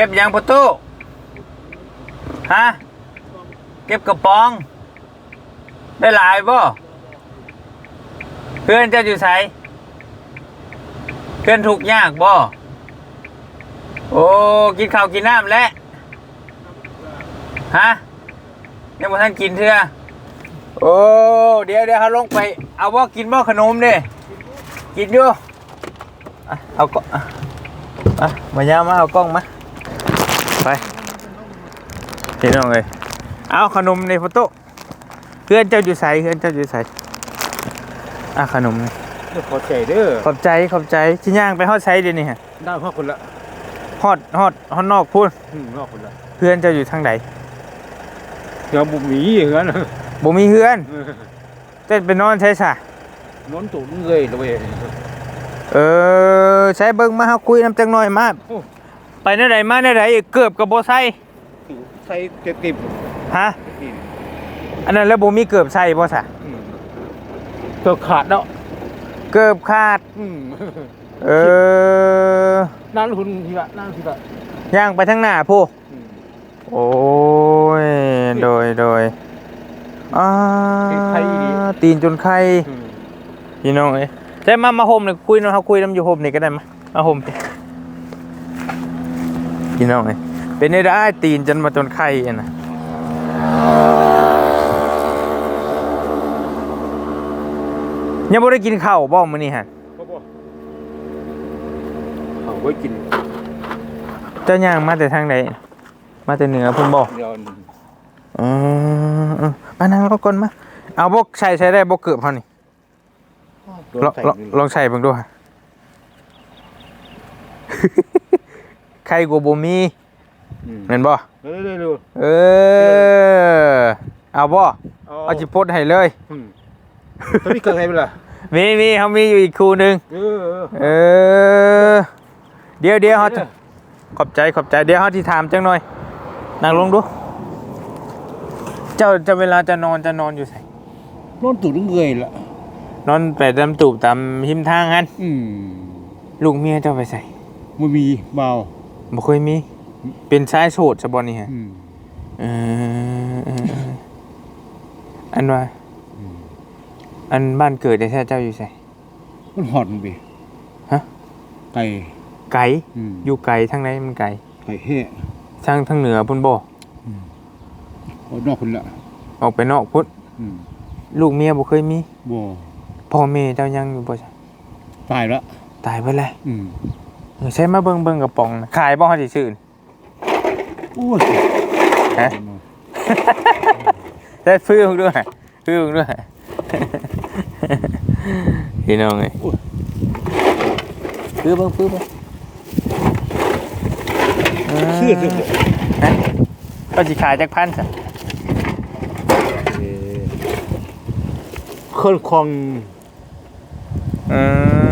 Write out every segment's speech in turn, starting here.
ก็บยังประตูฮะ เก็บกระป๋อง ได้หลายบ่เพื่อนเจะอยู่ไสเพื่อนถูกยากบ่โอ้กินข้าวกินน้ำแล้วฮะยังบ่ทันกินเถื่อโอ้เดี๋ยวเดี๋ยวเขาลงไปเอาบ่กินบ่ขนมเด้กินอยู่เอาก็อะอะมายามาเอากล้องมา ไปพี่น้องเลยเอาขนมในโฟโต้เพื่อนเจ้าอยู่ใสเพื่อนเจ้าอยู่ใสอะขนมนี่เดี๋ยวขอใจเด้อขอบใจขอบใจที่ย่างไปฮอดไซเดี๋ยวนี้ฮะได้พ่อคนละฮอดฮอดฮอดนอกพูดอืมนอกคนละเพื่อนเจ้าอยู่ทางไหนเดี๋ยวบุกหมีอย่างนั้นบ่มีเพื่อนเต้นไปนอนใช่ซะนอนตุ๋นเลยเลยเออใช้เบิ่งมาเฮาคุยน้ำจังหน่อยมา โอ้ไปแนวใดมาแนวใดเกือบกับบ่ใส่ใส่เจ็ดติบฮะเจ็ดติบอันนั้นแล้วบ่มีเกือบใส่บ่ซะอืมตัวขาดแล้วเกือบขาดอืมเออนั่นคุณทีละนั่นทีละย่างไปทางหน้าผู้อืมโอ้ยโดยโดยอ่าเป็นไข้อีตีนจนไข้อืมพี่น้องเอ้ยแต่มามาห่มเลยคุยเนาะเขาคุยน้ำอยู่ห่มนี่ก็ได้มามาห่มสิ พี่น้องเอ้ยเป็นได้ได้ตีนจนมาจนไข้อะนะยังไม่ได้กินข้าวบ้องมื้อนี้ฮะพ่อบ่เอาไว้กินเจ้าย่างมาแต่ทางไหนมาแต่เหนือพุ่นบ่เดี๋ยวอืมอืมมานั่งรถก่อนมาเอาบกใส่ใส่ได้บกเกือบเขานี่ลองลองลองใส่เบิ่งดูฮะ ใครกูบ่มีอืมแม่นบ่เร็วเร็วเร็วเออเอาบ่เอาเอาจิพดให้เลยอืมตอนนี้เกิดอะไรไปล่ะมีมีเขามีอยู่อีกคู่หนึงเออเออเออ เดี๋ยวเดี๋ยวเขาจะขอบใจขอบใจเดี๋ยวเขาที่ถามจังหน่อยนั่งลงดู เจ้าจะเวลาจะนอนจะนอนอยู่ไสนอนตุ๋นเงยละนอนไปตามตูบตามหิมทางหันอืมลูกเมียเจ้าไปใส่มันมีเบา บ่เคยมี เป็นชายโสดซะบ่นี่ฮะอืมเออเออเอออันว่า อืมอันบ้านเกิดได้แท้เจ้าอยู่ไส มันหอดมันไปฮะ ไก่ไกลอืมอยู่ไกลทางไหนมันไกลไก่แห่ทางทางเหนือพุ่นบ่เอานอกคนละออกไปนอกพุ่นอืมลูกเมียบ่เคยมีบ่พ่อแม่เจ้ายังอยู่บ่จ้ะตายละตายไปแล้วอืม เออใช้มาเบิ่งเบิ่งกระป๋องนะขายบ่เฮาสิซื้อนี่โอ้ยฮะ ได้ซื้อเพิ่งด้วยซื้อเพิ่งด้วย พี่น้องเอ้ยซื้อเบิ่งซื้อเบิ่งเชื่อเถอะฮะก็สิขายจักพันซะเคลื่อนคลองอืม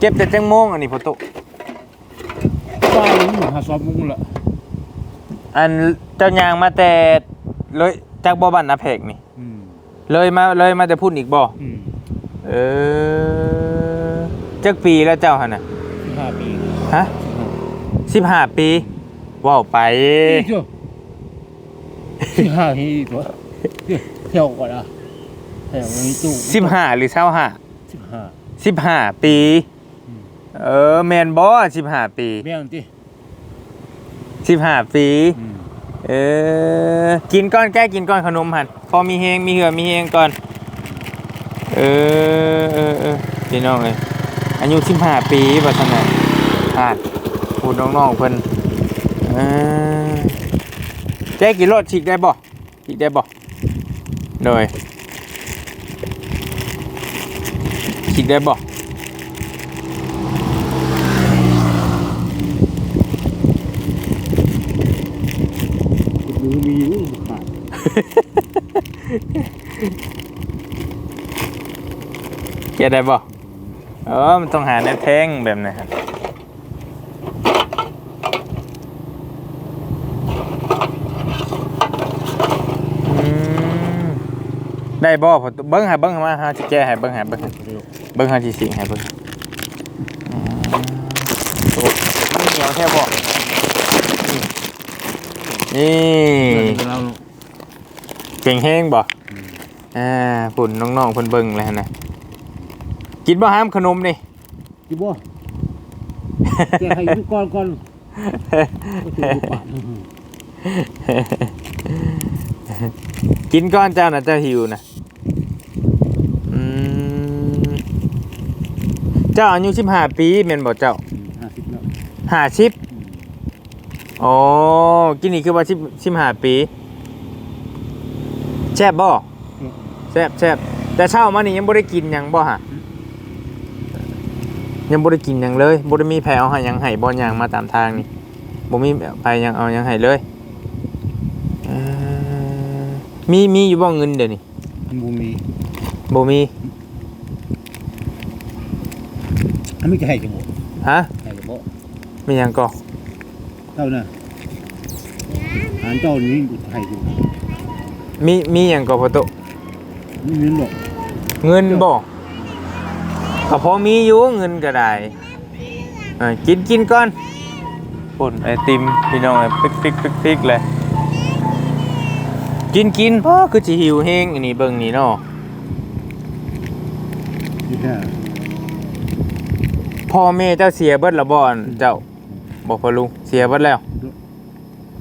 เก็บแต่จังโมงอันนี้พ่อตุป้าลุงหาซอมมุงละอันเจ้ายางมาแต่เลยจากบ่บันนาเพกนี่ อืมเลยมาเลยมาแต่พูดอีกบ่อืมเออจักปีแล้วเจ้าหั่นน่ะห้าปีฮะ15ปีว้าวไปเจ้าที่ห้าที่ตัวเที่ยวก่อนอะเที่ยวมีตู้15หรือ25สิบห้า15ปีอืม เออแม่นบ่15ปีแม่งที่15ปี อืมเออ กินก้อนแก้กินก้อนขนมหันพอมีเฮงมีเหือมีเฮงก่อน เออเออเออพี่น้องเลยอายุสิบห้าปีปัสนาอ่านพูดน้องๆเพิ่นเออแก้กี่รถฉีกได้บ่ฉีกได้บ่โดยฉีกได้บ่ วีนี่ขาดแก้ได้บ่เออมันต้องหาแนวแท่งแบบนั้นครับได้บ่พอตุเบิ้งหาเบิ้งมาหาสิแก้ให้เบิ้งหาเบิ้งเบิ้งหาสิสิงให้เบิ้งโอ้มันเหนียวแค่บอ นี่เราเก่งแห้งบ่อ่าฝุ่นน้องๆเพิ่นเบิ่งเลยหั่นนะกินบ่ห้ามขนมนี่จิบ่แกให้ทุกก้อนก่อนก็ถือปากกินก้อนเจ้านะเจ้าหิวนะอืมเจ้าอายุสิบห้าปีแม่นบ่เจ้าห้าสิบแล้วห้าสิบ อ๋อกินนี่คือว่าสิบสิบห้าปีแซ่บบ่แซ่บแซ่บแต่เช้ามานี่ยังบ่ได้กินหยังบ่ฮะยังบ่ได้กินหยังเลยบ่ได้มีแผลเอาให้หยังให้บ่หยังมาตามทางนี่บ่มีไปหยังเอาหยังให้เลยเอ่อมีมีอยู่บ่เงินเดี๋ยวนี้มูมีบ่มีอันนี้จะให้จะบ่ฮะให้จะบ่มีหยังก็เจ้าน่ะอ่านเจ้านี่ให้อยู่มีมีหยังก็พอโตนี่นี่หรอกเงินบ่ก็พอมีอยู่เงินก็ได้เออกินกินก่อนปุ่นไอติมพี่น้องไอ้ปิ๊กปิ๊กปิ๊กปิ๊กเลยกินกินพ่อคือสิหิวแห้งอันนี้เบิ่งนี่เนาะนี่แค่พ่อแม่เจ้าเสียเบิดละบ่อนเจ้า บอกพ่อลุงเสียเบิดแล้ว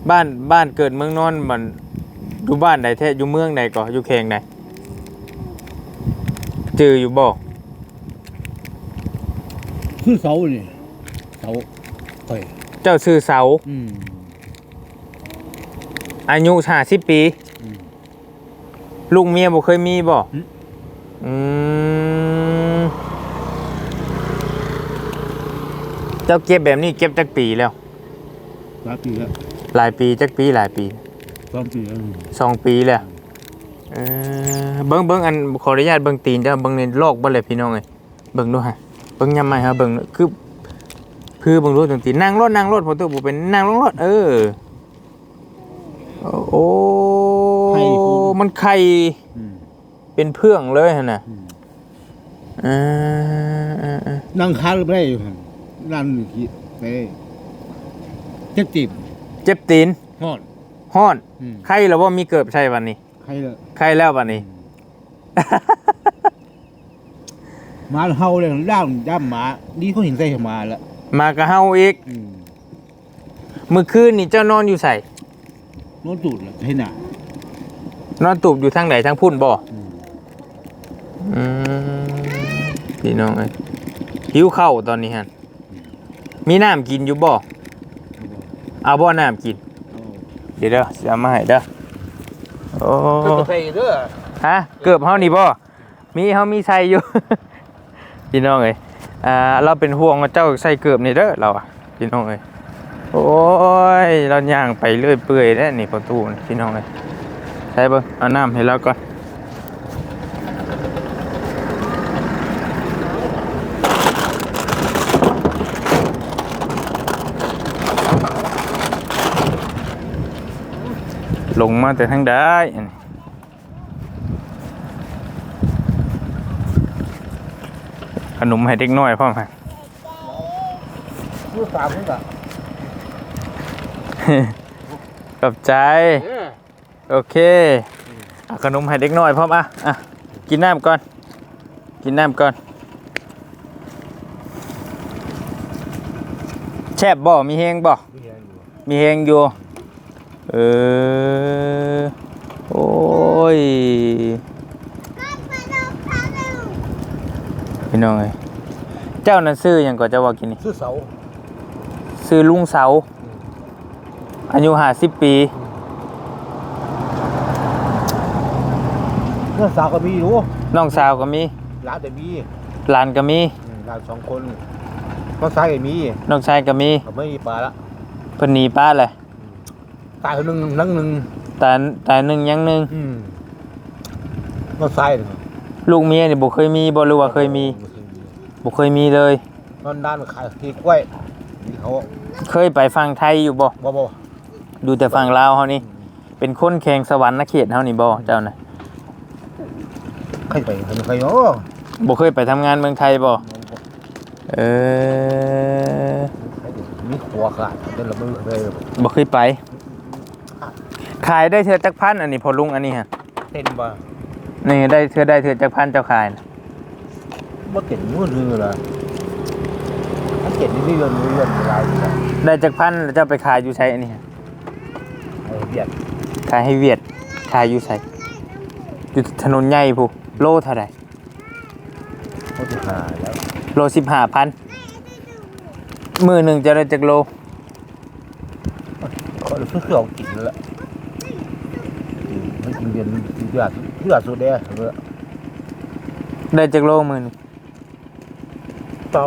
บ้านบ้านเกิดเมืองนอนมันอยู่บ้านใดแท้อยู่เมืองใดก่ออยู่แขงใดจืออยู่บ่คือเสานี่เสาไปเจ้าชื่อเสา อืม อายุ50ปี อืมลูกเมียบ่เคยมีบ่หึอืม เจ้าเก็บแบบนี้เก็บจักปีแล้วสามปีแล้วหลายปีจักปีหลายปีสองปีแล้วสองปีแล้วเออเบิ่งเบิ่งอันขออนุญาตเบิ่งตีนเจ้าเบิ่งในโลกบ่เลยพี่น้องเอ้ยเบิ่งดูฮะเบิ่งยามใหม่ฮะเบิ่งคือคือเบิ่งรู้ตรงตีนนั่งรถนั่งรถผมตัวบ่เป็นนั่งลงรถเออโอ้มันไข่อืมเป็นเพื่องเลยหั่นน่ะอืมเออเออเออนั่งค้าก็ไม่ได้อยู่ หั่นนั่นขี้ไปได้เจ็บจีบเจ็บตีนฮอดฮ้อนอืมไข้แล้วว่ามีเกิบใช่วันนี้ใครเลยไข้แล้ววันนี้ หมาเฮาเลยด้ามด้ามหมาดีเขาเห็นใส่หมาแล้วมากระเฮาอีกอืมเมื่อคืนนี่เจ้านอนอยู่ใส่โน้ตตูดแล้วให้หนานอนตูบอยู่ทางไหนทางพุ่นบ่อืมอืมพี่น้องเอ้ยหิวข้าวตอนนี้ฮะ มีน้ำกินอยู่บ่เอาบ่น้ำกิน เดี๋ยวเด้อสิเอามาให้เด้อโอ้ก็ใส่เด้อฮะเกือบเฮานี่บ่มีเฮามีใส่อยู่ พี่น้องเอ้ยอ่าเราเป็นห่วงว่าเจ้าใส่เกือบนี่เด้อเราอะพี่น้องเอ้ยโอ้ยเราย่างไปเรื่อยเปื่อยแล้วนี่ประตูนี่พี่น้องเอ้ยใส่เบิ่งเอาน้ำให้เราก่อน ลงมาแต่ทางใดอันนี้ขนมให้เด็กน้อยพ่อมฮะรู้สามคนกะขอบใจ โอเคเอาขนมให้เด็กน้อยพร้อมอะอะ กินน้ำก่อน กินน้ำก่อนแช่บบ่ มีเฮงบ่ มีเฮงอยู่ เออ โอ้ยพี่น้องเอ้ยเจ้านั่นซื้อหยังก่อนเจ้าว่ากินนี่ซื้อเสาซื้อลุงเสา อายุห้าสิบปีเพื่อนสาวก็มีอยู่น้องสาวก็มีหลานแต่มีหลานก็มีอืมหลานสองคนน้องชายก็มีน้องชายก็มีเขาไม่มีปลาละเพิ่นหนีป้าเลย ตายคนหนึ่งนังหนึ่งตายตายหนึ่งยังหนึ่งอืมน้องชายหนึ่งลูกเมียนี่บ่เคยมีบ่หรือว่าเคยมีบ่เคยมีเลยนอนด้านขายที่กล้วยนี่เขาเคยไปฟังไทยอยู่บ่บ่บ่ดูแต่ฟังลาวเฮานี่เป็นคนแข่งสวรรค์นเขตเฮานี่บ่เจ้าน่ะใครไปใครไปโอ้บ่เคยไปทำงานเมืองไทยบ่เออใครไปมีหัวขาดเดินละมือเลยบ่เคยไป ขายได้เทือจักพันอันนี้พอลุงอันนี้ฮะเต้นบ่นี่ได้เทือได้เทือจักพันเจ้าขายน่ะบ่เต้นมือลือละมันเต้นนี่เรื่อนเรื่อนเวลาอยู่ละได้จักพันแล้วเจ้าไปขายอยู่ใช้อันนี้ฮะเอาเบียดขายให้เวียดขายอยู่ใช้อยู่ถนนใหญ่ผู้โลเท่าไหร่เขาจะหาแล้วโลสิบห้าพันมือหนึ่งจะได้จักโลเขาเพื่อเอากินแล้วล่ะอืมมันกิน เดือนเดือดเดือดสุดเด้อเออได้จักโลมือนึ่เต้า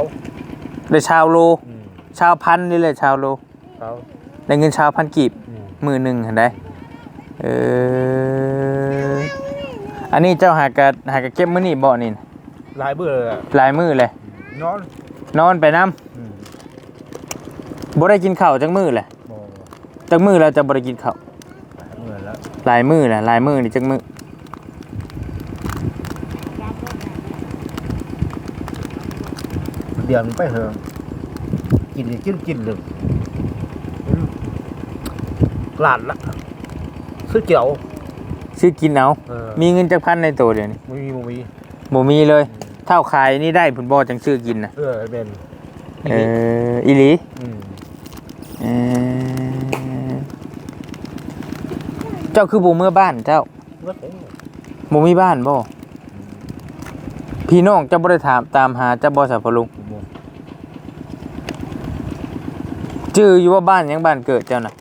ได้ชาวโล อืมชาวพันนี่เลยชาวโล เตาได้เงินชาวพันกีบอืมมือหนึ่งเห็นได้เอออันนี้เจ้าหากะหากะเก็บมื้อนี่บ่นี่น่ะหลายเบื่อเลยอะหลายมื้อเลย นอนนอนไปน้อืมำบ่ได้กินข้าวจักมื้อแหละบ่จักมื้อแล้วจะบ่ได้กินข้าวหลายเบื่อแล้วหลายมื้อแหละหลายมื้อนี่จักมื้อเดือนไปเถอะกินนี่กินกินเลยอืมหลานละซื้อเกี่ยวซื้อกินเอา เออมีเงินจักพันในตัวเดี๋ยวนี้บ่มีบ่มีบ่มีเลย เท่าขายนี่ได้ผลบ่จังซื้อกินน่ะเออเป็นเอออีหลีอืมเออ เจ้าคือบ่เมื่อบ้านเจ้าเมื่อไหร่บ่มีบ้านบ่พี่น้องเจ้าบ่ได้ถามตามหาเจ้าบ่สัพพลุงบ่ชื่ออยู่ว่าบ้านหยังบ้านเกิดเจ้าน่ะ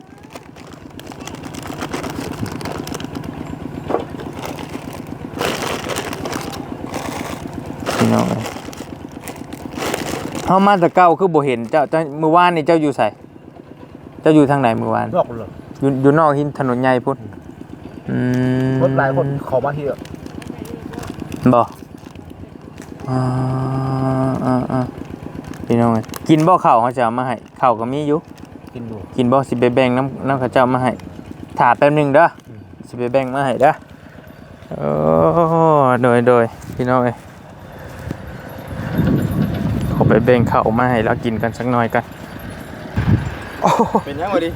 พี่น้องเอ้ยเฮามาแต่เก่าคือบ่เห็นเจ้าเจ้ามื้อวานนี่เจ้าอยู่ไสเจ้าอยู่ทางไหนมื้อวานนอกเลยอยู่อยู่นอกหินถนนใหญ่พุ่น อืมรถหลายคนเขอมาที่บ่อ่าอ่าอ่าพี่น้องเอ้ยกินบ่ข้าวเขาจะเอามาให้ข้าวก็มีอยู่ กินดู กินบ่สิไปแบ่งน้ำน้ำข้าวเจ้ามาให้ถาแป๊บหนึงเด้ออืมสิไปแบ่งมาให้เด้อโอ้โดยโดยพี่น้องเอ้ยขอไปแบ่งข้าวมาให้แล้วกินกันสักหน่อยกันโอ้เป็นยังไงดิ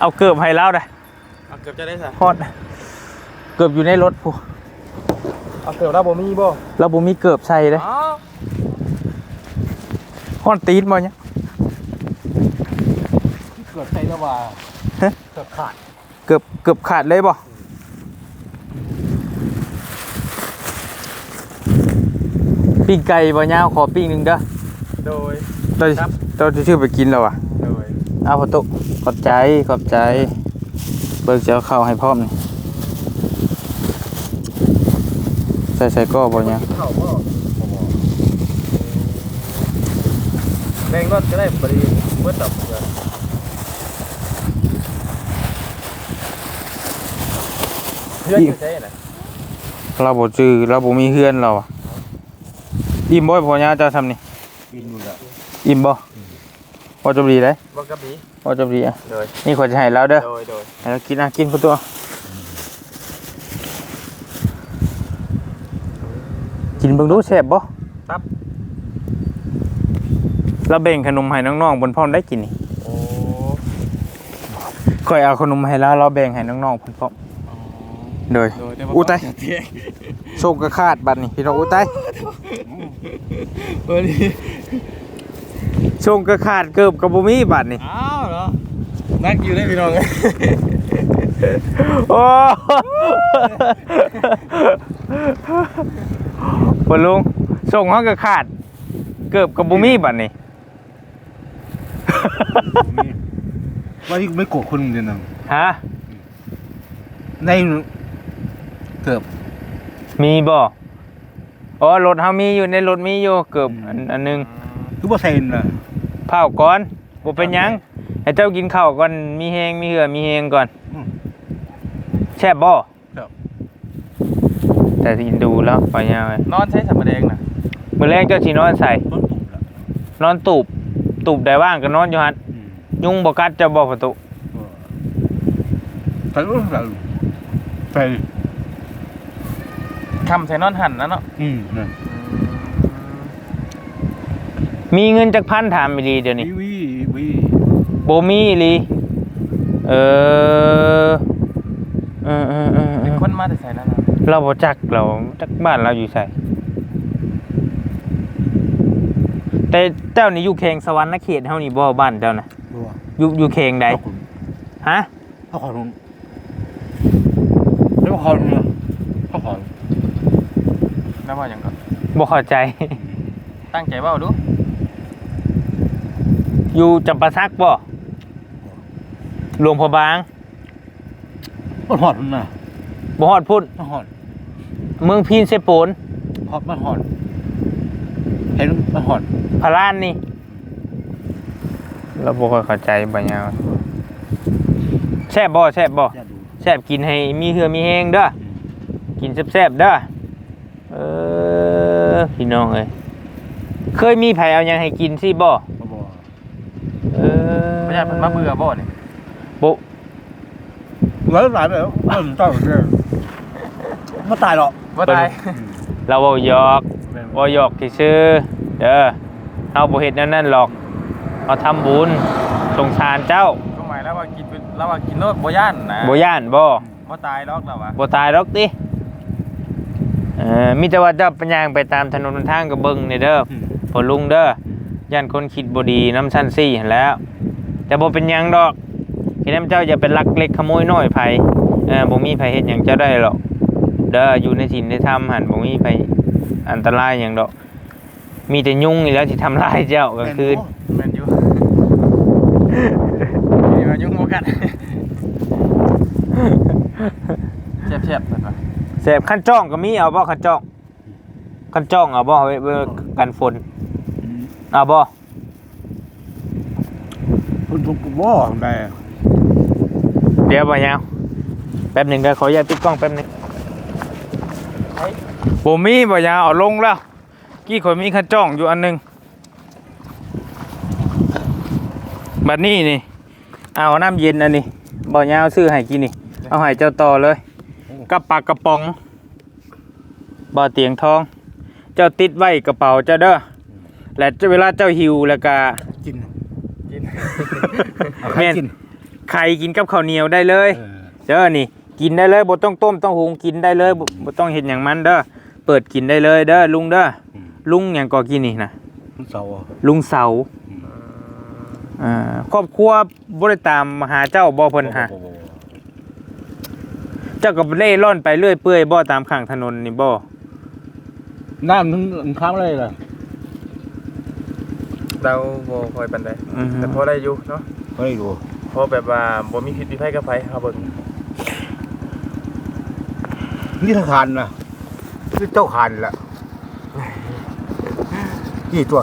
เอาเกือบให้แล้วได้อ เอาเกือบจะได้สะฮอดเกือบอยู่ในรถผู้เอาเกือบเราบ่มีบ่แล้วบ่มีเกือบใส่เด้ออ้าวฮอดตีนบ่เนี่ยเกิดใส่แล้วว่าฮะเกิดขาดเกือบเกือบขาดเลยบ่ปิ้งไก่บ่ยาวขอปิ้งหนึงเด้อโดย เราครับ เราจะชื่อไปกินแล้วอะโดย เอาพอตุขอบใจขอบใจ เบิกจะเอาข้าวให้พร้อมนี่ใส่ใส่ก็บ่เนี่ยกินข้าวก็บ่บ่แบ่งรถก็ได้บริเมื่อตับเงินเพื่อนจะใช่น่ะเราบ่จื้อเราบ่มีเฮือนเราอะอิ่มบ่พอยาเจ้าทำนี่กินดูละอิ่มบ่ พอจบดีเลยบ่กระบี่พอจบดีอะโดยนี่ขอจะให้เราเด้อโดยโดยให้เรากินอะกินพอตัวกินเบิ่งดูแซ่บบ่ครับเราแบ่งขนมให้น้องๆบนพร้อมได้กินนี่โอ้ค่อยเอาขนมให้แล้วเราแบ่งให้น้องๆบนพร้อมโดยโดยแต่อู้ตายเที่ยงโชคกระคาดบัดนี่พี่น้องอู้ตายเออดีโชคกระคาดเกือบกับบ่มีบัดนี่อ้าวเหรอนักอยู่ได้พี่น้องโอ้บ่ลุงส่งเฮากระคาด เกือบกับบ่มีบัดนี่ว่าที่ไม่โกรธคนเดียวนะฮะในเกือบ มีบ่อ๋อรถเฮามีอยู่ในรถมีอยู่เกือบอันอันหนึงคือบ่ใส่น่ะ เผาก่อนบ่เป็นหยังให้เจ้ากินข้าวก่อนมีแฮงมีเหือมีแฮงก่อนอืม แซ่บบ่ครับแต่ที่ดูแล้วปล่อยยาวไปนอนใช้สัมปะแดงน่ะมื้อแรกเจ้าสินอนใส่ ต้นตุ่มละนอนตูบตูบได้ว่างก็นอนอยู่หั่นอืมยุงบ่กัดเจ้าบ่ประตูใส่รู้ใส่ใส่คำใส่นอนหันนะเนาะอืมนั่น มีเงินจักพันถามอีหลีเดี๋ยวนี้วีวีมีโบมีอีหลีเออเออเออเออเอเป็นอคนมาแต่ใส่นั่นน่ะเราบ่จักเราจักบ้านเราอยู่ไสแต่เจ้านี่อยู่เขงสวรรค์เขตเฮานี่บ่บ้านเจ้านะบัวอยู่อยู่เขงใดเอาคุณฮะเขาขอลงแล้วขอลงเขาขอแล้วว่าหยังก็บ่เข้าใจ ตั้งใจเว้าดู อยู่จำปาสักบ่หลวงพอบางมันหอดมันน่ะบ่ฮอดพุ่นมันหอดเมืองพีนเซโปนหอดมันหอดเห็นมันหอดพารานนี่เราบ่ค่อยเข้าใจบ่ยาวแซ่บบ่แซ่บบ่อย่าดูแซ่บกินให้มีเหือมีแฮงเด้อกินแซ่บๆเด้อเออพี่น้องเอ้ยเคยมีไผเอาหยังให้กินสิบ่ มาบอก เออ บ่ ญาติเพิ่นมาเบื่อบ่นี่บ่หลายหลายแล้วมันต้องเนี่ยมาตายหรอกบ่ตายเราเว้าหยอกเว้าหยอกซื่อๆเด้อเฮาบ่เฮ็ดแนวนั้นหรอกเอาทำบุญสงสารเจ้าก็หมายแล้วว่ากินเป็นแล้วว่ากินโลดบ่ย่านนะบ่ย่านบ่บ่ตายดอกแล้วว่ะบ่ตายหรอกติเออมีแต่ว่าเจ้าปัญญางไปตามถนนหนทางก็เบิ่งนี่เด้อพอลุงเด้อย่านคนคิดบดีน้ำชั้นซี่หั้นแหล้ว แต่บ่เป็นหยังดอกที่นั้นเจ้าอย่าเป็นลักเล็กขโมยน้อยไผเออบ่มีไผเฮ็ดหยังเจ้าได้หรอกเด้ออยู่ในศีลในธรรมหันบ่มีไผอันตรายหยังดอก มีแต่ยุงนี่แหล้วที่ทำลายเจ้ากลางคืนแม่นอยู่นี่มายุ่งบ่กันแซ่บๆเพิ่นว่าแสบขั้นจ้องก็มีเอาบ่ขั้นจ้องขั้นจ้องเอาบ่เอาไว้เว้กันฝนเอาบ่ คุณทุกบ่ได้เดี๋ยวบ่ยาวแป๊บหนึงเด้อขออนุญาตปิดกล้องแป๊บหนึงบ่มีบ่ยาวเอาลงแล้ว กี้ข่อยมีขั้นจ้องอยู่อันหนึงบัดนี้นี่เอาน้ำเย็นอันนี้บ่ยาวซื้อให้กินนี่ เอาให้เจ้าต่อเลยกับปากกระป๋องบ่เตียงทอง เจ้าติดไว้กระเป๋าเจ้าเด้อและเวลาเจ้าหิวแล้วก็กินกิน เอาใครแม่น กินไข่กินกับข้าวเหนียวได้เลย เออเด้อนี่ กินได้เลยบ่ต้องต้มต้องหุงกินได้เลยบ่บ่ต้องเฮ็ดหยังมันเด้อเปิดกินได้เลยเด้อลุงเด้ออืมลุงหยังก็กินนี่นะมันเสาร์ลุงเสาอืมอ่าครอบครัวบ่ได้ตามมาหาเจ้าบ่เพิ่นหาบ่บ่บ่เจ้าก็เล่ร่อนไปเรื่อยเปื่อยบ่ตามข้างถนนนี่บ่น้ำถึงถึงค้างเลยล่ะ เราบ่ค่อยปานใดอือฮึ แต่พอได้อยู่เนาะเฮ้ยดูเพราะแบบว่าบ่มีพิษมีภัยกับไผเฮาเบิ่งนี่ทางคานนะนี่เจ้าคานละกี่ตัว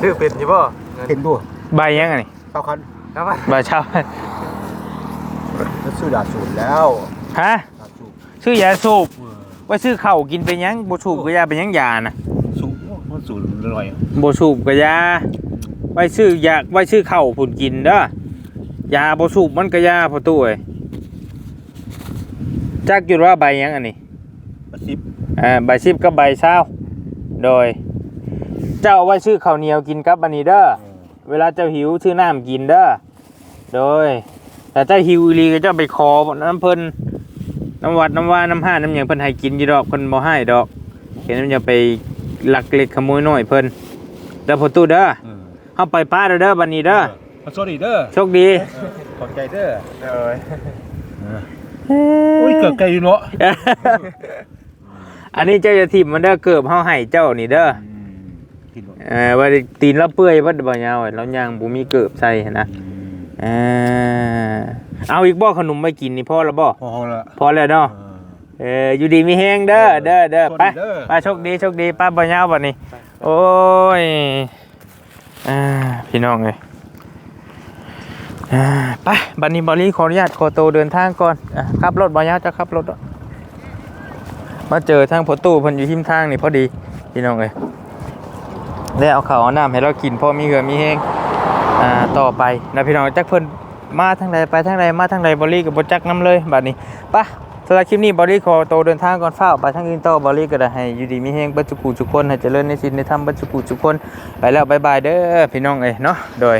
ซื้อเป็นอยู่บ่เงินเห็นตัวใบยังไงนี่เจ้าคันครับว่าใบชาวแล้วซื้อดาบสูตรแล้วฮะ ดาบสูตรซื้อยาสูบเออไว้ซื้อข้าวกินไปยังบ่สูบก็ยาไปยังยานะ สูตรมันสูตรอร่อยอะบ่สูบก็ยาไว้ซื้อยาไว้ซื้อข้าวผุนกินเด้อยาบ่สูบมันก็ยาพอตู้เอ้ยจักอยู่ว่าใบยังอันนี้กระซิบอ่าใบสิบกับใบเช้าโดย เจ้าเอาไว้ซื้อข้าวเหนียวกินกับอันนี้เด้อเออเวลาเจ้าหิวซื้อน้ำกินเด้อโดย แต่เจ้าหิวอีหลีก็เจ้าไปขอน้ำเพิ่นน้ำวัดน้ำว่าน้ำห้าน้ำหยังเพิ่นให้กินอยู่ดอกเพิ่นบ่ให้ดอกเห็นมันจะไป ลักเล็กขโมยน้อยเพิ่นเด้อพ่อตู้เด้อเออเฮาไปป้าเด้อเด้อบัดนี้เด้อมาสวัสดีเด้อโชคดีขอบใจเด้อเอ้ยโอ้ยเกิดไกลอยู่เนาะอันนี้เจ้าจะทิมมันเด้อเกิบเฮาให้เจ้านี่เด้อกินเนาะเออว่าตีนเราเปื่อยบ่บ่ยาวเราย่างบ่มีเกิบใส่หั้นนะเออเอาอีกบ่ขนมไม่กินนี่พ่อแล้วบ่พอละพอแล้วเนาะ เออเอออยู่ดีมีแฮงเด้อเด้อเด้อสวัสไปดีเด้อ ไปโชคดีโชคดีป้าบ่ยาวบัดนี้ โอ้ยอ่าพี่น้องเอ้ยอ่าไปบัดนี้บอลลี่ขออนุญาตขอตัวเดินทางก่อนอะขับรถบ่ยาวจะขับรถเนาะมาเจอทางพอตู้เพิ่นอยู่ทิมทางนี่พอดีพี่น้องเอ้ยแล้วเอาข้าวเอาน้ำให้เรากินพอมีเหือมีแฮงอ่าต่อไปนะพี่น้องจักเพิ่นมาทางใดไปทางใดมาทางใดบอลลี่กับบจักน้ำเลยบัดนี้ไป สำหรับคลิปนี้บอดี้ขอโตเดินทางก่อนฝ้าไปทางอื่นต่อบอดี้ก็ได้ให้อยู่ดีมีแฮงบัจจุกูทุกคนให้เจริญในศีลในธรรมบัจจุกูทุกคนไปแล้วบายบายเด้อพี่น้องเอ้ยเนาะโดย